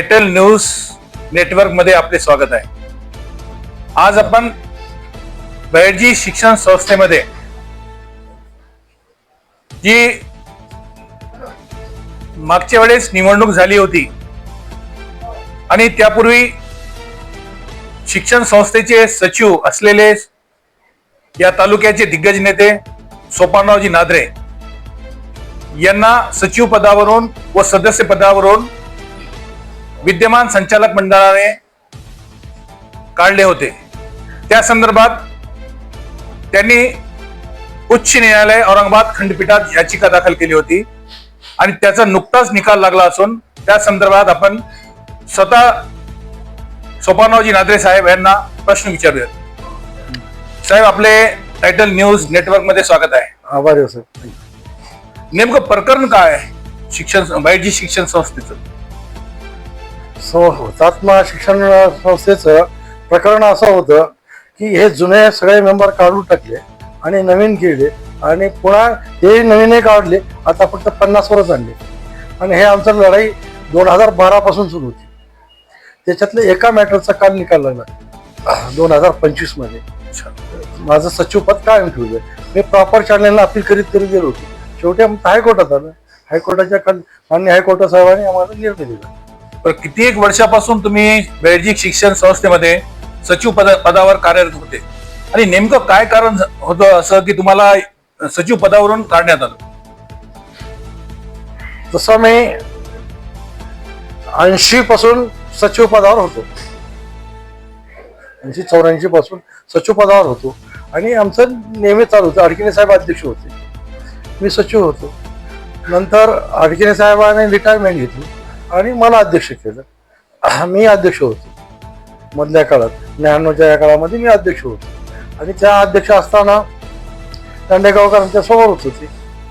Title news नेटवर्कमध्ये आपले स्वागत आहे. आज आपण बैरजी शिक्षण संस्थेमध्ये जी मागच्या वेळेस निवडणूक झाली होती आणि त्यापूर्वी शिक्षण संस्थेचे सचिव असलेले या तालुक्याचे दिग्गज नेते सोपानरावजी नादरे यांना सचिव पदावरून व सदस्य पदावरून विद्यमान संचालक मंडळाने काढले होते. त्या संदर्भात त्यांनी उच्च न्यायालय औरंगाबाद खंडपीठात याचिका दाखल केली होती आणि त्याचा नुकताच निकाल लागला असून त्या संदर्भात आपण स्वतः सोपानरावजी नादरे साहेब यांना प्रश्न विचारूयात साहेब आपले टायटल न्यूज नेटवर्कमध्ये स्वागत आहे. आभारी नेमकं प्रकरण काय आहे? शिक्षण बायजी शिक्षण संस्थेचं? हुतात्मा शिक्षण संस्थेचं प्रकरण असं होतं की हे जुने सगळे मेंबर काढून टाकले आणि नवीन केले आणि पुन्हा ते नवीनही काढले. आता फक्त पन्नासवरच आणले आणि हे आमचं लढाई दोन हजार बारापासून सुरू होती. त्याच्यातलं एका मॅटरचा काल निकाल लागला. दोन हजार पंचवीसमध्ये माझं सचिवपद कायम ठेवलं. मी प्रॉपर चॅनलला अपील करीत करीत गेलो होतो. शेवटी आमचं हायकोर्टात आलं. हायकोर्टाच्या काल मान्य हायकोर्टा साहेबांनी आम्हाला निर्णय दिला. तर किती एक वर्षापासून तुम्ही बेळजिक शिक्षण संस्थेमध्ये सचिव पद पदावर कार्यरत होते? आणि नेमकं काय कारण होतं असं की तुम्हाला सचिव पदावरून काढण्यात आलं? तसं मी ऐंशी पासून सचिव पदावर होतो. ऐंशी चौऱ्याऐंशी पासून सचिव पदावर होतो. आणि आमचं नेहमी चालू होतं. अडकिने साहेब अध्यक्ष होते. मी सचिव होतो. नंतर अडकिने साहेबांनी रिटायरमेंट घेतली. आणि मला अध्यक्ष केलं. मी अध्यक्ष होतो. मधल्या काळात न्याण्णवच्या या काळामध्ये मी अध्यक्ष होतो. आणि त्या अध्यक्ष असताना दांडेगावकरांच्या समोरच होते.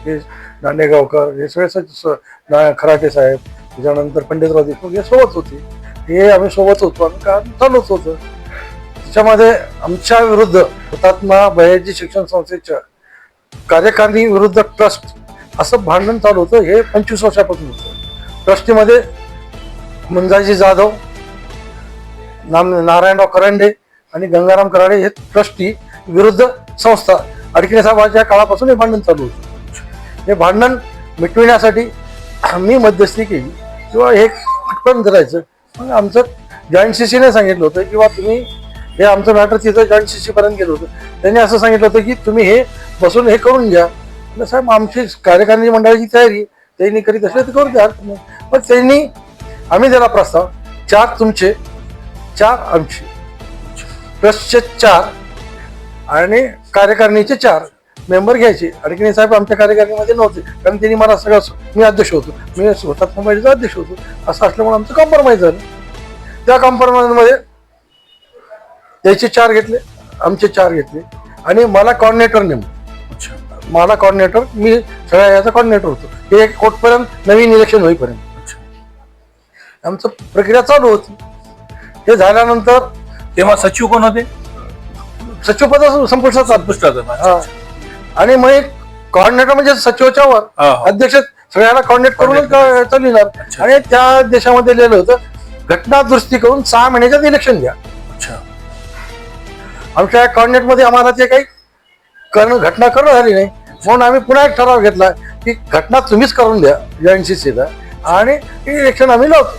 हे दांडेगावकर हे सगळे सच- ना- खराटे साहेब त्याच्यानंतर पंडितराव देशमुख हे सोबत होते. हे आम्ही सोबत होतो आणि काम चालूच होतं. त्याच्यामध्ये आमच्या विरुद्ध हुतात्मा बयाजी शिक्षण संस्थेच्या कार्यकारिणी विरुद्ध ट्रस्ट असं भांडण चालू होतं. हे पंचवीस वर्षापासून होतं. ट्रस्टीमध्ये मुंजाजी जाधव नाम नारायणराव करंडे आणि गंगाराम कराडे हे ट्रस्टी विरुद्ध संस्था अडकिने साहेबांच्या काळापासून हे भांडण चालू होतं. हे भांडण मिटविण्यासाठी मी मध्यस्थी केली. किंवा हे पटकन करायचं. मग आमचं जॉईंट सीसीने सांगितलं होतं किंवा तुम्ही हे आमचं मॅटर तिथं जॉईंट सी सीपर्यंत गेलं होतं. त्यांनी असं सांगितलं होतं की तुम्ही हे बसून हे करून घ्या. साहेब आमची कार्यकारिणी मंडळाची तयारी त्यांनी करीत असले तर करू द्या. हरकत पण त्यांनी आम्ही दिला प्रस्ताव. चार तुमचे चार आमचे. ट्रस्टचे चार आणि कार्यकारिणीचे चार. मेंबर घ्यायचे. आणि साहेब आमच्या कार्यकारिणीमध्ये नव्हते. कारण त्यांनी मला सगळं मी अध्यक्ष होतो. मी स्वतः कंपनीचा अध्यक्ष होतो. असं असल्यामुळे आमचं कॉम्प्रोमाइज झालं. त्या कॉम्प्रोमाइजमध्ये त्याचे चार घेतले. आमचे चार घेतले. आणि मला कॉर्डिनेटर नेमलं. मला कॉर्डिनेटर मी सगळ्या याचा कॉर्डिनेटर होतो हे एक कोर्टपर्यंत नवीन इलेक्शन होईपर्यंत आमचं प्रक्रिया चालू होती हे झाल्यानंतर तेव्हा सचिव कोण होते संपुष्टात आलं. संपुष्टात होता. हा. आणि मग एक कॉर्डिनेटर म्हणजे सचिवाच्या वर. अध्यक्ष सगळ्याला कॉर्डिनेट करूनच Coordinate का- चालविणार अच्छा. आणि त्या देशामध्ये लिहिलं होतं घटना दुरुस्ती करून सहा महिन्याच्यात इलेक्शन घ्या अच्छा आमच्या कॉर्डिनेटमध्ये आम्हाला ते काही करणं घटना करणं झाली नाही. म्हणून आम्ही पुन्हा एक ठराव घेतला की घटना तुम्हीच करून द्या जॉईंट सीसीला आणि इलेक्शन आम्ही लावतो.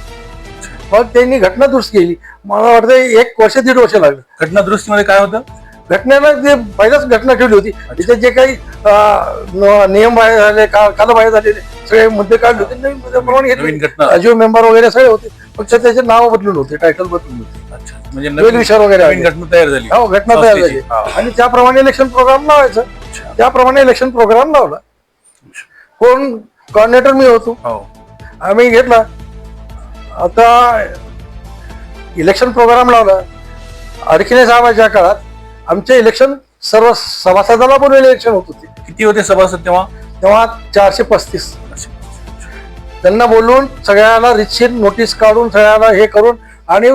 मग त्यांनी घटना दुरुस्त केली. मला वाटतं एक वर्ष दीड वर्ष लागलं. घटना दुरुस्तीमध्ये काय होतं? घटनेला जे पहिल्याच घटना ठेवली होती. तिथे जे काही नियम बाहेर झाले का कालबाहेर झालेले सगळे मुद्दे काढले होते. नवीन घटना. अजीव मेंबर वगैरे सगळे होते. फक्त त्याचे नाव बदलून होते टायटल बदलून होते. अच्छा. म्हणजे वेल नवीन विचार वगैरे नवीन आले. घटना तयार झाली. हो घटना तयार झाली. संस्थेची. हा. आणि त्याप्रमाणे इलेक्शन प्रोग्राम लावायचं. त्याप्रमाणे इलेक्शन प्रोग्राम लावला. कोण कॉर्डिनेटर मी होतो. हो. आम्ही घेतला. आता इलेक्शन प्रोग्राम लावला. अडकिने साहेबाच्या काळात आमचे इलेक्शन सर्व सभासदाला बोलून इलेक्शन होत होते. किती होते सभासद तेव्हा? तेव्हा चारशे पस्तीस. त्यांना बोलून सगळ्याला रितशीर नोटीस काढून सगळ्याला हे करून आणि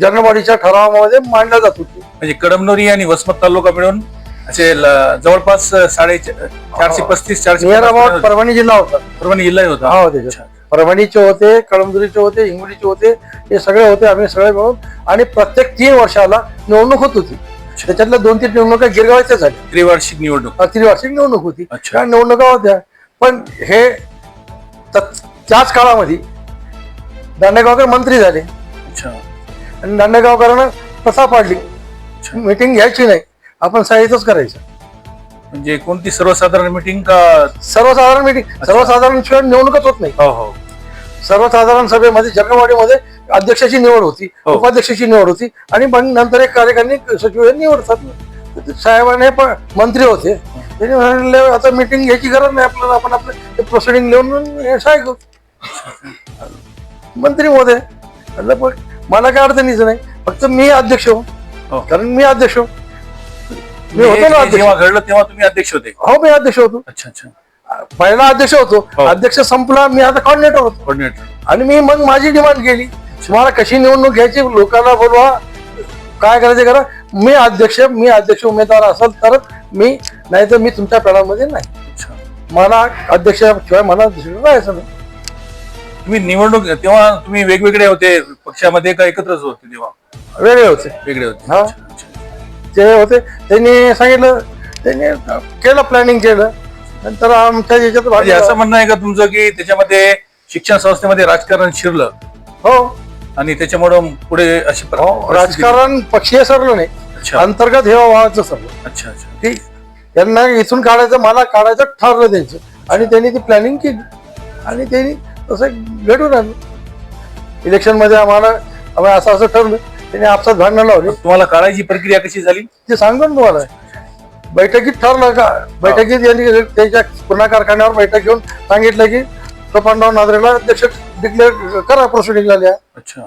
जनरल बॉडीच्या ठरावामध्ये मांडल्या जात होती. म्हणजे कडमनोरी आणि वसमत तालुका मिळून असे जवळपास साडे चारशे पस्तीस चारशे परभणी जिल्हा होता. परभणी जिल्हा होता. हा होते. परभणीचे होते कळमदुरीचे होते हिंगोलीचे होते हे सगळे होते आम्ही सगळे मिळून आणि प्रत्येक तीन वर्षाला निवडणूक होत होती. त्याच्यातल्या दोन तीन निवडणुका गिरगावाच्या झाल्या. त्रिवार्षिक निवडणूक. त्रिवार्षिक निवडणूक होती. निवडणुका होत्या. पण हे त्याच काळामध्ये दांडेगावकर मंत्री झाले. अच्छा. आणि दांडेगावकरांना प्रथा पाडली. मिटिंग घ्यायची नाही. आपण शाळेतच करायचं. म्हणजे कोणती सर्वसाधारण मिटिंग का? सर्वसाधारण मिटिंग. सर्वसाधारण शिवाय निवडणूकच होत नाही. हो हो. सर्वसाधारण सभेमध्ये जगवाडीमध्ये अध्यक्षाची निवड होती हो. उपाध्यक्षाची निवड होती आणि मग नंतर एक कार्यकारिणी सचिव हे निवडतात. साहेबांनी पण मंत्री होते. त्यांनी म्हणले आता मिटिंग घ्यायची गरज नाही आपल्याला. आपण आपलं प्रोसिडिंग लिहून हे शाळेत घेऊ." मंत्री होते म्हणलं पण मला काय अडचणीच नाही. फक्त मी अध्यक्ष हो. कारण मी अध्यक्ष हो मी होतो ना अध्यक्ष. जेव्हा घडलं तेव्हा तुम्ही अध्यक्ष होते. हो मी अध्यक्ष होतो. अच्छा अच्छा. पहिला अध्यक्ष होतो. हो. अध्यक्ष संपला मी आता कॉर्डिनेटर होतो. कोऑर्डिनेटर आणि मी मग माझी डिमांड केली. तुम्हाला कशी निवडणूक घ्यायची लोकांना बोलवा. काय करायचं करा. मी अध्यक्ष मी अध्यक्ष उमेदवार असेल तरच मी नाही तर मी तुमच्या पॅनलमध्ये नाही. मला अध्यक्षाशिवाय मला दुसरीकडे राहायचं नाही. तुम्ही निवडणूक तेव्हा तुम्ही वेगवेगळे होते पक्षामध्ये का एकत्रच होते तेव्हा? वेगळे होते. वेगळे होते. हा. ते होते त्यांनी सांगितलं त्यांनी केलं प्लॅनिंग केलं. नंतर आमच्या याच्यात म्हणजे असं म्हणणं आहे का तुमचं की त्याच्यामध्ये शिक्षण संस्थेमध्ये राजकारण शिरलं? हो. आणि त्याच्यामुळं पुढे अशी पर- हो परिस्थिती- राजकारण पक्षीय सरलं नाही. अच्छा. अंतर्गत हे व्हावाचं सरलं. अच्छा अच्छा. की यांना इथून काढायचं मला काढायचं ठरलं त्यांचं. आणि त्यांनी ती प्लॅनिंग केली. आणि त्यांनी तसं घडून आणलं इलेक्शनमध्ये आम्हाला आम्ही असं असं ठरलं त्यांनी आपसात भांडणं लावले. तुम्हाला काढायची प्रक्रिया कशी झाली? ते सांगतो ना तुम्हाला. बैठकीत ठरलं का? बैठकीत यांनी त्याच्या पुन्हा कारखान्यावर बैठक घेऊन सांगितलं की सोपानराव नांद्रेला अध्यक्ष डिक्लेअर करा प्रोसिडिंग झाल्या. अच्छा.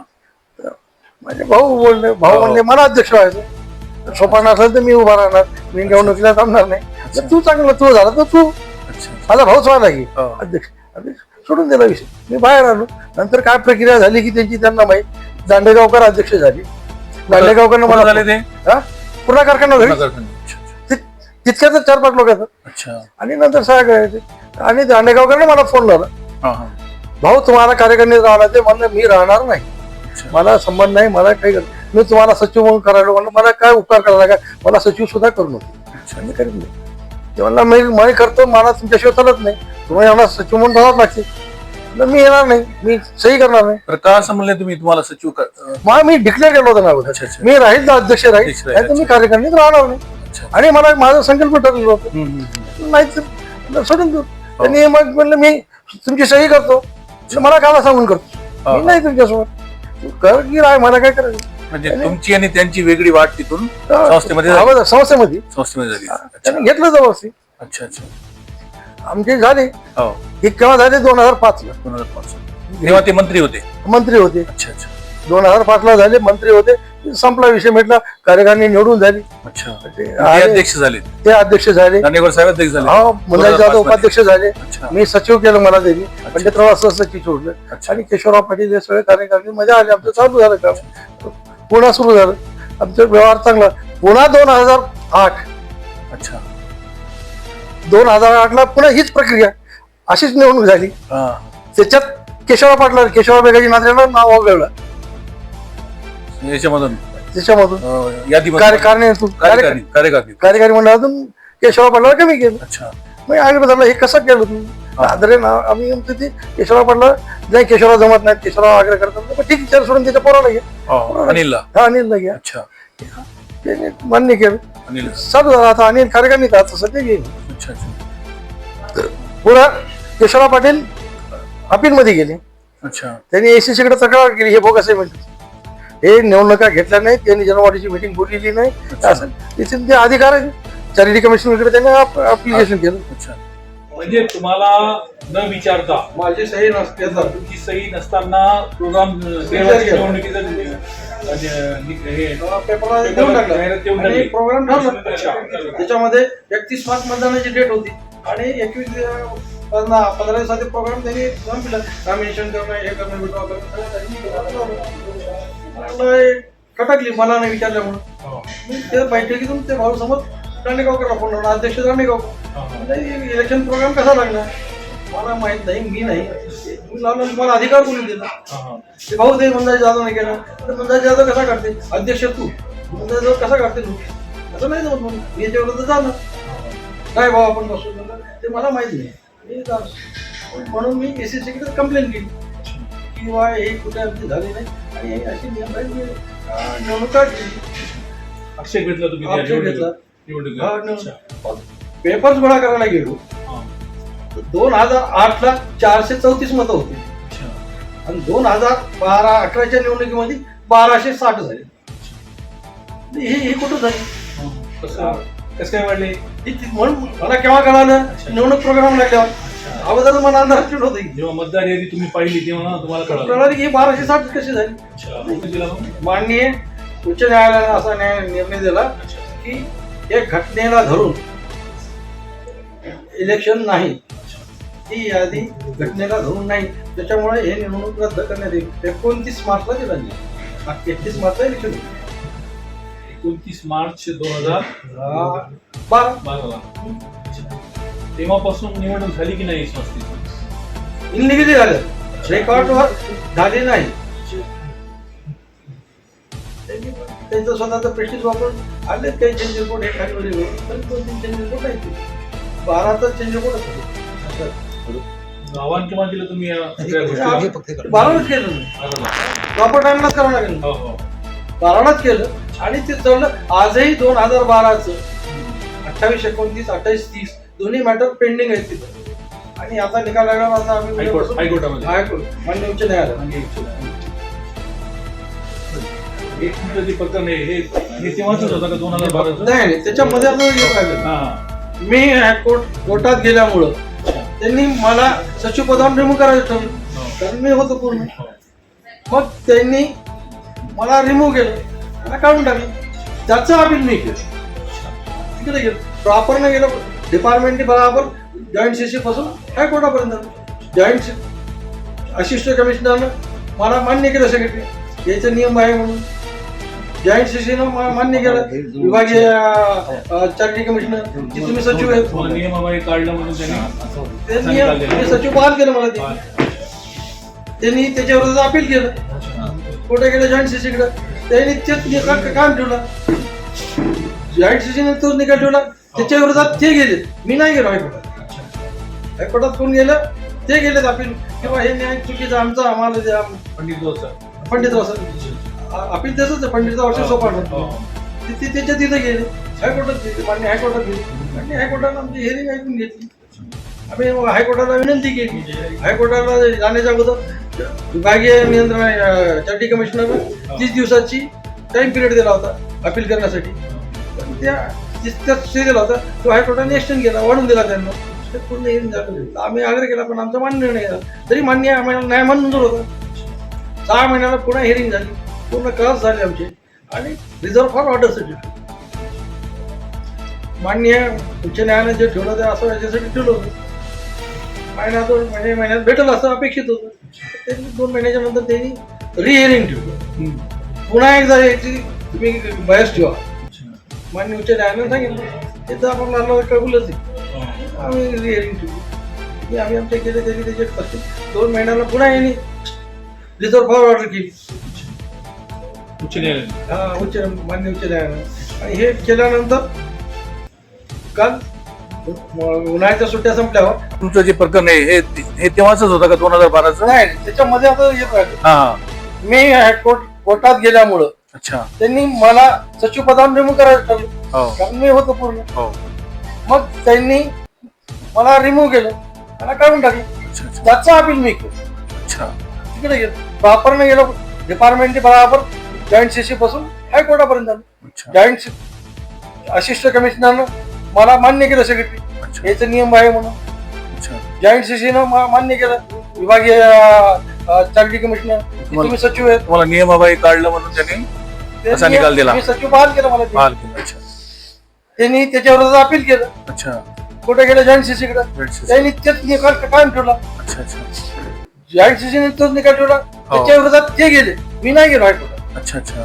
म्हणजे भाऊ बोलले भाऊ हो. म्हणले मला अध्यक्ष व्हायचं सोपान असेल तर मी उभा राहणार. मी निवडणुकीला थांबणार नाही. तू चांगलं तू झाला तर तू. माझा भाऊच व्हायला की हो. अध्यक्ष. अध्यक्ष सोडून दिला विषय. मी बाहेर आलो. नंतर काय प्रक्रिया झाली की त्यांची त्यांना माहीत. दांडेगावकर अध्यक्ष झाले. दांडेगावकर मला झाले ते? हा? पुन्हा कारखाना. ति- तितक्याच चार पाच लोक येतात. अच्छा. आणि नंतर सहा आणि दांडेगावकरने मला फोन लावला. भाऊ तुम्हाला कार्यकारिणीत राहणार ते म्हणलं मी राहणार नाही. मला संबंध नाही मला काही मी तुम्हाला सचिव म्हणून करायला म्हणलं मला काय उपकार करायला का मला सचिव सुद्धा करू नको ते म्हणला मी मी करतो मला तुमच्याशिवाय चालत नाही. तुम्ही मला सचिव म्हणून राहावं लागते म्हणलं, मी येणार नाही मी सही करणार नाही. तर का असं म्हणले तुम्ही तुम्हाला सचिव क- अं, मग मी डिक्लेअर केलं होतं ना अगोदर. अच्छा अच्छा. मी राहील तर अध्यक्ष राहील अध्यक्ष राहील, नाही तर मी कार्यकारिणीत राहणार नाही. अच्छा. आणि मला माझा संकल्प ठरलेलं होतं. हम्म, हम्म, हम्म. नाही तर सोडून देऊ. त्यांनी मग म्हणलं मी तुमची सही करतो. म्हणलं, मला काला सांगून करतो. हा. मी नाही तुमच्यासोबत. तू कर की राय मला काय करायचं? म्हणजे तुमची आणि त्यांची वेगळी वाट तिथून संस्थेमध्ये झाली. संस्थेमध्ये. संस्थेमध्ये झाली. अच्छा. त्यांनी घेतलं जबरदस्ती अच्छा अच्छा. आमचे झाले. हो. हे केव्हा झाले? दोन हजार पाच ला. दोन हजार पाच तेव्हा ते मंत्री होते. मंत्री होते. अच्छा अच्छा. दोन हजार पाच ला झाले मंत्री होते. संपला विषय म्हटला कार्यकारिणी निवडून झाली. अच्छा. ते. अध्यक्ष झाले. ते अध्यक्ष झाले. दांडेकर साहेब अध्यक्ष झाले. हा 2005 जाधवमध्ये. उपाध्यक्ष झाले. अच्छा. मी सचिव केलं मला त्यांनी. पंडितराव असं सचिव सोडलं अच्छा. आणि केशवराव पाटील हे सगळे कार्यकारिणी मजा आली. आमचं चालू झालं काम. पुन्हा सुरू झालं. आमचं व्यवहार चांगला. पुन्हा दोन हजार आठ. अच्छा. दोन हजार आठ ला पुन्हा हीच प्रक्रिया. अशीच निवडणूक झाली. हा. त्याच्यात केशवराव पाटला केशवराव बेगाजी नात्रेला नाव वगळलं. याच्यामधून? त्याच्यामधून. अं, यादीमध्ये कार्यकारिणीतून कार्यकारी मंडळातून केशवराव पाटला कमी केलं. अच्छा. मग आग्रह झाला हे कसं केलं तुम्ही? आदरे ना आम्ही म्हणतो ते केशवराव पाटला नाही केशवराव जमत नाही केशवराव आग्रह करतात ठीक विचार सोडून त्याच्या पोराला घ्या हो, अनिलला हा अनिलला घ्या अच्छा त्याने मान्य केलं अनिल चालू झाला आता अनिल कार्यकारिणीत आता सध्या घेईन अच्छा अच्छा पुन्हा केशवराव पाटील अपीलमध्ये गेले अच्छा त्यांनी एसीसी कडे तक्रार केली हे बोगस आहे म्हणजे हे निवडणुका घेतल्या नाही त्यांनी जनवाडीची मिटिंग बोललेली नाही असं तिथे ते अधिकार आहे चॅरिटी कमिशनकडे त्यांनी अप्लिकेशन केलं अच्छा म्हणजे तुम्हाला न विचारता माझी सही नसते तुमची सही नसताना प्रोग्राम निवडणुकीचं. प्रोग्राम. त्याच्यामध्ये एकतीस मार्च मतदानाची डेट होती आणि एकवीस पंधरा दिवसाचे प्रोग्राम त्यांनी संपलं नॉमिनेशन करणं हे करणं विड्रॉ करणं केलं. खटकली मला नाही विचारलं म्हणून हो. मी त्या बैठकीतून ते भाऊ समोर दांडेगावकरला फोन लावला अध्यक्ष दांडेगावकर. नाही इलेक्शन प्रोग्राम कसा लागणार? मला माहीत नाही मी नाही. तुम्ही लावलं मला अधिकार कोणी दिला. ते भाऊ ते मंदाज जाधव नाही केलं. तर मंदाज जाधव कसा काढते? अध्यक्ष तू. मंदाज जाधव कसा काढते तू? असं नाही जमत म्हणून मी याच्यावर तर जाणार. काय भाऊ आपण बसू? ते मला माहीत नाही. मी. म्हणून मी एस एस सीकडे कंप्लेंट केली. की बा हे कुठे आमची झाली नाही. आणि अशी निवडणूक काढली. आक्षेप घेतला तुम्ही आक्षेप घेतला. पेपर्स गोळा करायला गेलो. दोन हजार आठ ला चारशे चौतीस मतं होती. आणि दोन हजार बारा अकराच्या निवडणुकीमध्ये बाराशे साठ झाले. ही ही कुठं झाली. कसं कसं काय वाढले म्हणून मला केव्हा कळालं? निवडणूक प्रोग्राम लागल्यावर. अगोदर मला चिड होत जेव्हा मतदार यादी तुम्ही पाहिली तेव्हा तुम्हाला कळालं. की ही बाराशे साठ कशी झाली? माननीय उच्च न्यायालयाने असा न्याय निर्णय दिला. की एक घटनेला धरून इलेक्शन नाही. ही यादी घटनेला धरून नाही. त्याच्यामुळे हे निवडणूक रद्द करण्यात येईल. एकोणतीस मार्चला दिला नाही एकतीस मार्चला इलेक्शन. एकोणतीस मार्च दोन हजार बारा. बाराला. तेव्हापासून निवडणूक झाली की नाही संस्थेची इनलिगली झालं. रेकॉर्डवर झाले नाही. त्यांचं स्वतःचं प्रेस्टिज वापरून आले काही चेंज रिपोर्ट हे खाली पण दोन तीन चेंज रिपोर्ट आहेत ते. बाराचा चेंज रिपोर्ट होते आव्हान किंवा दिलं तुम्ही बारालाच केलं नाही. प्रॉपर टाइमलाच करावं लागेल बारालाच केलं. आणि ते चाललं आजही दोन हजार बाराचं. अठ्ठावीस एकोणतीस अठ्ठावीस तीस दोन्ही मॅटर पेंडिंग आहेत तिथं. आणि आता निकाल लागला आता आम्ही हायकोर्ट मान्य उच्च न्यायालय. हे तुमचं जे प्रकरण आहे हे हे तेव्हाच होतं का? दोन हजार बाराचं? नाही नाही त्याच्यामध्ये एक. हा मी हायकोर्ट कोर्टात गेल्यामुळं. त्यांनी मला सचिव पदावर रिमूव्ह करायचं ठरवलं. हो. कारण मी होतो पूर्ण. हो. मग त्यांनी मला रिमूव्ह केलं. मला काढून टाकलं. त्याचं अपील मी केलं. तिकडे गेलं. प्रॉपर नाही गेलं. डिपार्टमेंटने बराबर जॉईंट सीसी पासून हायकोर्टापर्यंत. जॉईंट असिस्टंट कमिशनरनं मला मान्य केलं सेक्रेटरी याचा नियम आहे म्हणून. जॉईंट सीसीनं मान्य केलं. विभागीय चार्टरी कमिशनर की तुम्ही सचिव आहेत. तुम्हाला नियमाबाई काढलं म्हणून त्यांनी ते नियम मी सचिव बहाल केलं मला ते. त्यांनी त्याच्या विरोधात अपील केलं कुठे गेलं जॉईंट सीसीकडे त्यांनी तेच निकाल काम ठेवला जॉईंट सीसीने तोच निकाल ठेवला त्याच्या विरोधात ते गेले. मी नाही गेलो हायकोर्टात. हायकोर्टात कोण गेलं ते गेलेत अपील किंवा हे न्याय चुकीचं आमचं आम्हाला पंडित पंडित अपील त्याच पंडित वर्ष सोपा हो. ते त्याच्या तिथे गेले. हायकोर्टात गेले मान्य हायकोर्टात गेले. आणि हायकोर्टानं आमची हिअरिंग ऐकून घेतली. आम्ही हायकोर्टाला विनंती केली. हायकोर्टाला जाण्याच्या अगोदर विभागीय नियंत्रण चार्टी कमिशनरनं तीस दिवसाची टाइम पिरियड दिला होता अपील करण्यासाठी. पण त्या दिला होता तो हायकोर्टाने एक्सटेंड केला वाढून दिला त्यांना. ते पूर्ण हिअरिंग झालं. आम्ही आग्रह केला पण आमचा मान्य निर्णय झाला. तरी मान्य आम्हाला न्याय मंजूर होता. सहा महिन्याला पुन्हा हिअरिंग झाली. पूर्ण क्रॉस झाले आमचे. आणि रिझर्व फॉर ऑर्डर सर्टिफिकेट मान्य उच्च न्यायालयाने जे ठेवलं ते असं याच्यासाठी ठेवलं होतं. महिन्यातून म्हणजे महिन्यात भेटेल असं अपेक्षित होतं. त्यांनी दोन महिन्याच्या नंतर त्यांनी रिहिअरिंग ठेवलं. पुन्हा एकदा याची तुम्ही बयस ठेवा. मान्य उच्च न्यायालयाने सांगितलं. ते तर आपण लागलं कबूलच आहे. आम्ही रिहिअरिंग ठेवली. ते आम्ही आमच्या केले त्यांनी त्याचे पस्तीस दोन महिन्याला पुन्हा यांनी रिझर्व फॉर ऑर्डर केली. उच्च न्यायालय हा उच्च मान्य उच्च न्यायालयानं आणि हे केल्यानंतर काल उन्हाळ्याच्या सुट्ट्या संपल्यावर तुमचं जे प्रकरण आहे हे हे तेव्हाच होतं का दोन हजार बाराचं? नाही त्याच्यामध्ये आता येत राहिलं हा. मी हायकोर्ट कोर्टात गेल्यामुळं अच्छा. त्यांनी मला सचिव पदावर रिमूव्ह करायचं ठरलं हो. कारण मी होतो पूर्ण. हो. मग त्यांनी मला रिमूव्ह केलं. मला काढून टाकलं. अच्छा अच्छा. त्याचं अपील मी केलं. अच्छा. तिकडे गेलो. प्रॉपरने गेलो. डिपार्टमेंटने बराबर जॉईंट सीसी पासून हायकोर्टापर्यंत आलो. जॉईंट असिस्टंट कमिशनरनं मला मान्य केलं सेक्रेटरी अच्छा. याचा नियम आहे म्हणून. अच्छा. जॉईंट सीसीनं मान्य केलं विभागीय चार्टरी कमिशनर तुम्ही सचिव आहेत. तुम्हाला नियमाबाई काढलं म्हणून त्यांनी असा निकाल दिला. सचिव बहाल केलं मला. बहाल केलं. अच्छा. त्यांनी त्याच्या विरोधात अपील केलं अच्छा. कुठे गेलं जॉईंट Joint CC. त्यांनी तेच निकाल कायम ठेवला. अच्छा अच्छा. जॉईंट सीसीने तोच निकाल ठेवला त्याच्या विरोधात ते गेले. मी नाही गेलो हायकोर्टात. अच्छा अच्छा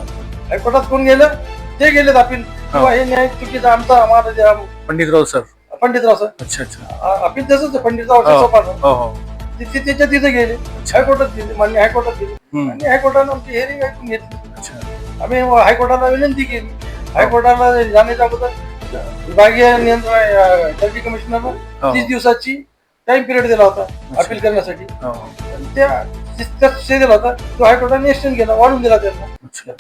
हायकोर्टात कोण गेलं ते गेलेत अपील किंवा हे न्याय चुकीचा आमचा आम्हाला जे आम- पंडितराव सर पंडितराव सर अच्छा अच्छा आ- आपण तसंच आहे, पंडितराव हो सोपान हो हो तिथे त्याच्या तिथे गेले हायकोर्टात गेले मान्य हायकोर्टात गेले हम्म. आणि हायकोर्टानं आमची हेअरिंग ऐकून घेतली अच्छा आम्ही हायकोर्टाला विनंती केली हायकोर्टाला जाण्याच्या अगोदर विभागीय नियंत्रण डेप्टी कमिशनरनं हो. तीस दिवसाची टाइम पिरियड दिला होता अपील करण्यासाठी हो आणि त्या दिला होता तो हायकोर्टाने एक्सटेंड केला वाढून दिला त्यांना अच्छा.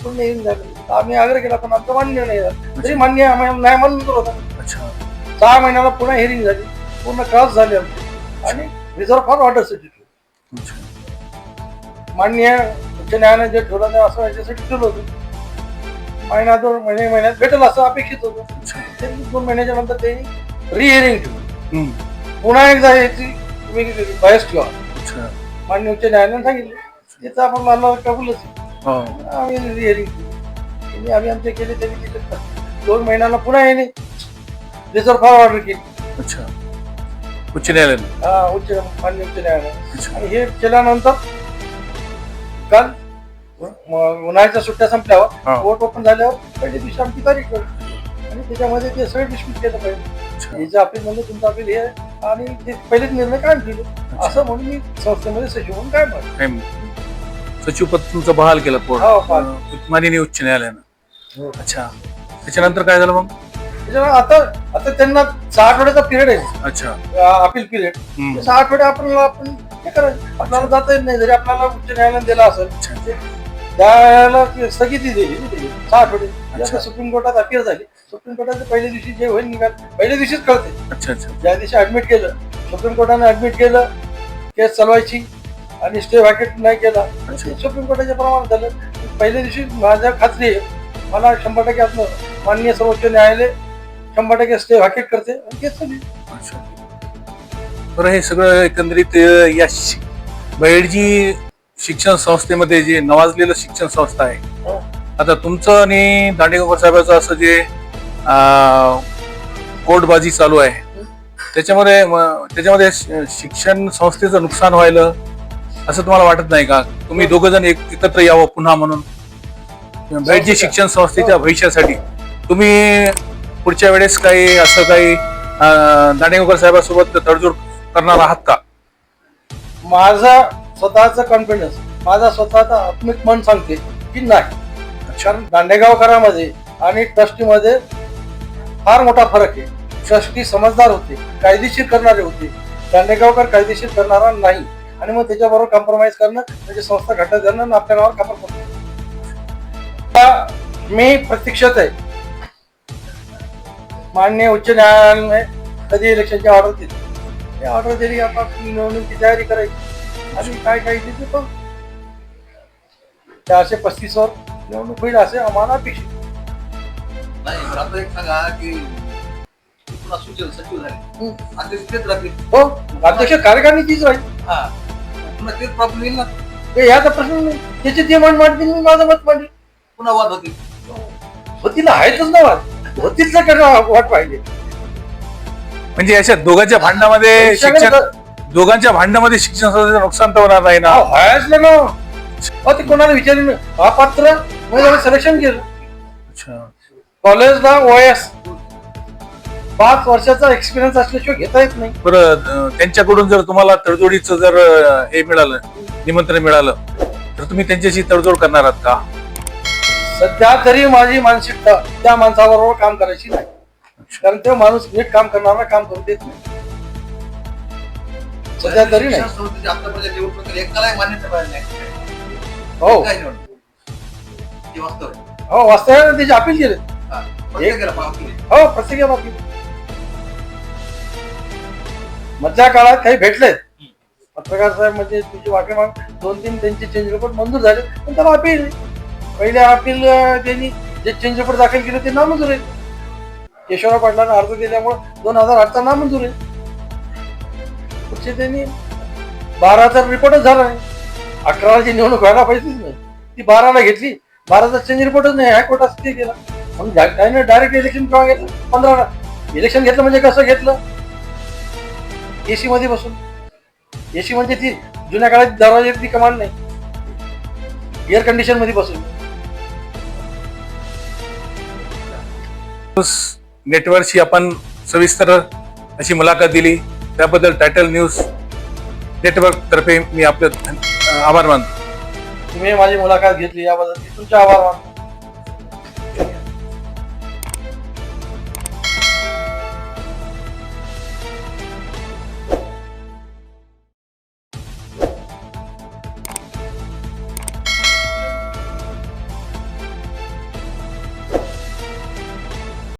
झालं आम्ही आग्रह केला पण आमचं मान्य नाही झालं. तरी मान्य आम्हाला न्याय मंजूर होता अच्छा. सहा महिन्याला पुन्हा हिअरिंग झाली. पूर्ण क्रॉस झाली आमची. आणि रिझर्व फॉर ऑर्डर ठेवलं अच्छा. मान्य उच्च न्यायालयाने जे ठेवलं नाही असं याच्यासाठी ठेवलं होतं. महिना दोन महिने महिन्यात भेटेल असं अपेक्षित होतं. अच्छा. दोन महिन्याच्या नंतर त्यांनी रिहिअरिंग ठेवली हम्म. पुन्हा एकदा याची तुम्ही बयस ठेवा. अच्छा. मान्य उच्च न्यायालयाने सांगितलं. तिथं आपण मानणार कबूलच आहे. हो. आम्ही केली त्यांनी आम्ही आमचे केले त्यांनी तिथे दोन महिन्याला पुन्हा येणे रिझर्व फॉर ऑर्डर केली. अच्छा. उच्च न्यायालयाने? हा उच्च मान्य उच्च न्यायालय अच्छा. आणि हे केल्यानंतर काल म- उन्हाळ्याच्या सुट्ट्या हा. संपल्यावर कोर्ट ओपन झाल्यावर पहिल्या दिवशी आमची तारीख ठेवली आणि त्याच्यामध्ये ते सगळं डिस्मिस केलं पाहिजे अच्छा. याचं अपील म्हणजे तुमचं अपील हे आहे. आणि ते पहिलेच निर्णय कायम ठेवले. असं म्हणून मी संस्थेमध्ये सचिव म्हणून काय म्हणतो काय सचिव पद तुमचं बहाल केलं हो, कोर्ट बहाल. माननीय उच्च न्यायालयानं. हो. अच्छा. त्याच्यानंतर काय झालं मग? त्याच्यामुळे आता आता त्यांना सहा आठवड्याचा पिरियड आहे. अच्छा. अपील पिरियड हम्म. सहा आठवडे आपण हे करायचं. आपल्याला जाता येत नाही. जरी आपल्याला उच्च न्यायालयाने दिला असेल अच्छा. त्याला ती स्थगिती दिली ना त्याची, सहा आठवडे. आता सुप्रीम कोर्टात अपील झाली. सुप्रीम कोर्टाचे पहिल्या दिवशी जे होईल निकाल पहिल्या दिवशीच कळते. अच्छा अच्छा. ज्या दिवशी ऍडमिट केलं सुप्रीम कोर्टाने ऍडमिट केलं केस चालवायची. आणि स्टे व्हॅकेट नाही केला. सुप्रीम कोर्टाच्या प्रमाणात झालं. पहिल्या दिवशी माझ्या खात्री आहे. मला शंभर टक्के आपलं माननीय सर्वोच्च न्यायालय शंभर टक्के स्टे व्हॅकेट करते. आणि केस बरं हे सगळं एकंदरीत या बैरजी शिक्षण संस्थेमध्ये जे नवाजलेलं शिक्षण संस्था आहे. हो. आता तुमचं आणि दांडेगावकर साहेबांचं असं जे कोर्टबाजी चालू आहे. त्याच्यामध्ये त्याच्यामध्ये शिक्षण संस्थेचं नुकसान व्हायलं. असं तुम्हाला वाटत नाही का? तुम्ही दोघ जण एकत्र यावं पुन्हा म्हणून? बैरजी शिक्षण संस्थेच्या भविष्यासाठी. तुम्ही पुढच्या वेळेस काही असं काही अं, दांडेगावकर साहेबांसोबत तडजोड करणार आहात का? माझा स्वतःचा कॉन्फिडन्स माझा स्वतःचा आत्मिक मन सांगते की नाही. कारण दांडेगावकरांमध्ये आणि ट्रस्टीमध्ये फार मोठा फरक आहे. ट्रस्टी समजदार होते कायदेशीर करणारे होते. दांडेगावकर कायदेशीर करणारा नाही. आणि मग त्याच्याबरोबर कॉम्प्रोमाइज करणं म्हणजे संस्था घटक करणं आणि आपल्या नावावर पडणं. आता मी प्रतीक्षेत आहे. मान्य उच्च न्यायालयाने कधी इलेक्शनची ऑर्डर दिली? ते ऑर्डर दिली आता निवडणुकीची तयारी करायची. आणि काय काय ते पण? चारशे पस्तीस वर निवडणूक होईल असे आम्हाला अपेक्षित. नाही सांगा की सचिव झाले. अध्यक्ष हो अध्यक्ष कार्यकारिणी तीच राहील. हा. पुन्हा तेच प्रॉब्लेम येईल ना? ते याचा प्रश्न नाही. त्याचे ते मत मांडतील मी माझं मत मांडेल पुन्हा वाद होतील. होतील आहेतच ना वाट होतीच ना वाट पाहिजे? म्हणजे अशा दोघांच्या भांडणामध्ये शिक्षण दोघांच्या भांडणामध्ये शिक्षण संस्थेचं नुकसान तर होणार नाही ना? व्हायच ना अहो ते कोणाला विचारेल? अपात्र म्हणजे सिलेक्शन केलं. अच्छा. कॉलेजला ओएस पाच वर्षाचा एक्सपिरियन्स असल्याशिवाय घेता येत नाही. बरं त्यांच्याकडून जर तुम्हाला तडजोडीचं जर हे मिळालं निमंत्रण मिळालं तर तुम्ही त्यांच्याशी तडजोड करणार आहात का? सध्या तरी माझी मानसिकता त्या माणसाबरोबर काम करायची नाही. कारण तो माणूस नीट काम करणारा काम करू देत नाही. सध्या तरी नाही. नाही. हो. हे वास्तव आहे. हो वास्तव्याने त्याची अपील केले. हा. प्रत्येकाला पाव मधल्या काळात काही भेटले पत्रकार साहेब म्हणजे तुझी वाटे माग दोन तीन त्यांचे चेंज रिपोर्ट मंजूर झाले पण त्याला अपील पहिले अपील त्यांनी जे चेंज रिपोर्ट दाखल केले ते नामंजूर आहे केशवराव पाटलांना अर्ज दिल्यामुळे दोन हजार आठचा नामंजूर आहे. पुढचे त्यांनी बाराचा रिपोर्टच झाला नाही. अकराची निवडणूक व्हायला पाहिजेच नाही ती बाराला घेतली. बाराचा चेंज रिपोर्टच नाही हायकोर्टात स्टे केला. मग त्याने डायरेक्ट इलेक्शन केव्हा घेतलं? पंधराला. इलेक्शन घेतलं म्हणजे कसं घेतलं? एसी मध्ये बसून. एसी म्हणजे ती जुन्या काळात दरवाज्यातली कमान नाही. एअर कंडिशनमध्ये बसून. नेटवर्कशी आपण सविस्तर अशी मुलाखत दिली. त्याबद्दल टायटल न्यूज नेटवर्क तर्फे मी आपले आभार मानतो. तुम्ही माझी मुलाखत घेतली याबद्दल तुमचे आभार मानतो.